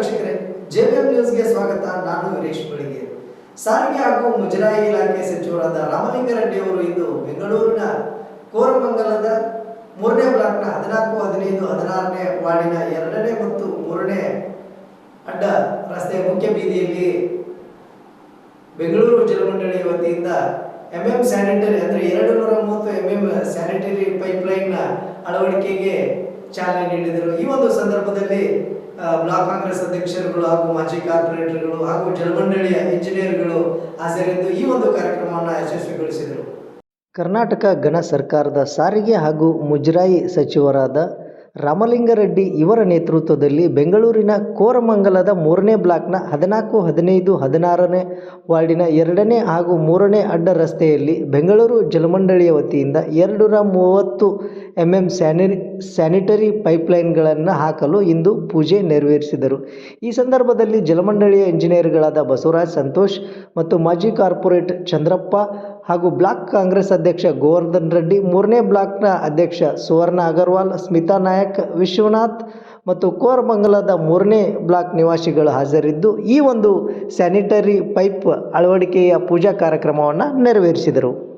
ವೀಕ್ಷಕರೇ ಜೆಬಿಎಂ ನ್ಯೂಸ್ಗೆ ಸ್ವಾಗತ. ನಾನು ವೀರೇಶ್ ಬೆಳಿಗ್ಗೆ ಸಾರಿಗೆ ಹಾಗೂ ಮುಜರಾಯಿ ಇಲಾಖೆ ಸಚಿವರಾದ ರಾಮಲಿಂಗಾರೆಡ್ಡಿ ಅವರು ಇಂದು ಬೆಂಗಳೂರಿನ ಕೋರಮಂಗಲದ ಮೂರನೇ ಬ್ಲಾಕ್ನ ಹದಿನಾಲ್ಕು, ಹದಿನೈದು, ಹದಿನಾರನೇ ವಾರ್ಡಿನ ಎರಡನೇ ಮತ್ತು ಮೂರನೇ ಅಡ್ಡ ರಸ್ತೆ ಮುಖ್ಯ ಬೀದಿಯಲ್ಲಿ ಬೆಂಗಳೂರು ಜಲಮಂಡಳಿ ವತಿಯಿಂದ ಎಂಎಂ ಸ್ಯಾನಿಟರಿ ಅಂದರೆ ಎರಡು ನೂರ ಮೂವತ್ತು ಎಂ ಎಂ ಸ್ಯಾನಿಟರಿ ಪೈಪ್ಲೈನ್ನ ಅಳವಡಿಕೆಗೆ ಚಾಲನೆ ನೀಡಿದರು. ಈ ಒಂದು ಸಂದರ್ಭದಲ್ಲಿ ಬ್ಲಾಕ್ ಕಾಂಗ್ರೆಸ್ ಅಧ್ಯಕ್ಷರುಗಳು ಹಾಗೂ ಮಾಜಿ ಕಾರ್ಪೊರೇಟರ್ಗಳು ಹಾಗೂ ಜಲಮಂಡಳಿಯ ಇಂಜಿನಿಯರ್ಗಳು ಹಾಜರಿದ್ದು ಈ ಒಂದು ಕಾರ್ಯಕ್ರಮವನ್ನು ಯಶಸ್ವಿಗೊಳಿಸಿದರು. ಕರ್ನಾಟಕ ಗಣ ಸರ್ಕಾರದ ಸಾರಿಗೆ ಹಾಗೂ ಮುಜರಾಯಿ ಸಚಿವರಾದ ರಾಮಲಿಂಗರೆಡ್ಡಿ ಇವರ ನೇತೃತ್ವದಲ್ಲಿ ಬೆಂಗಳೂರಿನ ಕೋರಮಂಗಲದ ಮೂರನೇ ಬ್ಲಾಕ್ನ ಹದಿನಾಲ್ಕು, ಹದಿನೈದು, ಹದಿನಾರನೇ ವಾರ್ಡಿನ ಎರಡನೇ ಹಾಗೂ ಮೂರನೇ ಅಡ್ಡ ರಸ್ತೆಯಲ್ಲಿ ಬೆಂಗಳೂರು ಜಲಮಂಡಳಿಯ ವತಿಯಿಂದ ಎರಡುನೂರ ಮೂವತ್ತು ಎಂ ಎಂ ಸ್ಯಾನಿ, ಸ್ಯಾನಿಟರಿ ಪೈಪ್ಲೈನ್ಗಳನ್ನು ಹಾಕಲು ಇಂದು ಪೂಜೆ ನೆರವೇರಿಸಿದರು. ಈ ಸಂದರ್ಭದಲ್ಲಿ ಜಲಮಂಡಳಿಯ ಇಂಜಿನಿಯರ್ಗಳಾದ ಬಸವರಾಜ್ ಸಂತೋಷ್ ಮತ್ತು ಮಾಜಿ ಕಾರ್ಪೊರೇಟ್ ಚಂದ್ರಪ್ಪ ಹಾಗೂ ಬ್ಲಾಕ್ ಕಾಂಗ್ರೆಸ್ ಅಧ್ಯಕ್ಷ ಗೋವರ್ಧನ್ ರೆಡ್ಡಿ, ಮೂರನೇ ಬ್ಲಾಕ್ನ ಅಧ್ಯಕ್ಷ ಸುವರ್ಣ ಅಗರ್ವಾಲ್, ಸ್ಮಿತಾ ನಾಯಕ್, ವಿಶ್ವನಾಥ್ ಮತ್ತು ಕೋರಮಂಗಲದ ಮೂರನೇ ಬ್ಲಾಕ್ ನಿವಾಸಿಗಳು ಹಾಜರಿದ್ದು, ಈ ಒಂದು ಸ್ಯಾನಿಟರಿ ಪೈಪ್ ಅಳವಡಿಕೆಯ ಪೂಜಾ ಕಾರ್ಯಕ್ರಮವನ್ನು ನೆರವೇರಿಸಿದರು.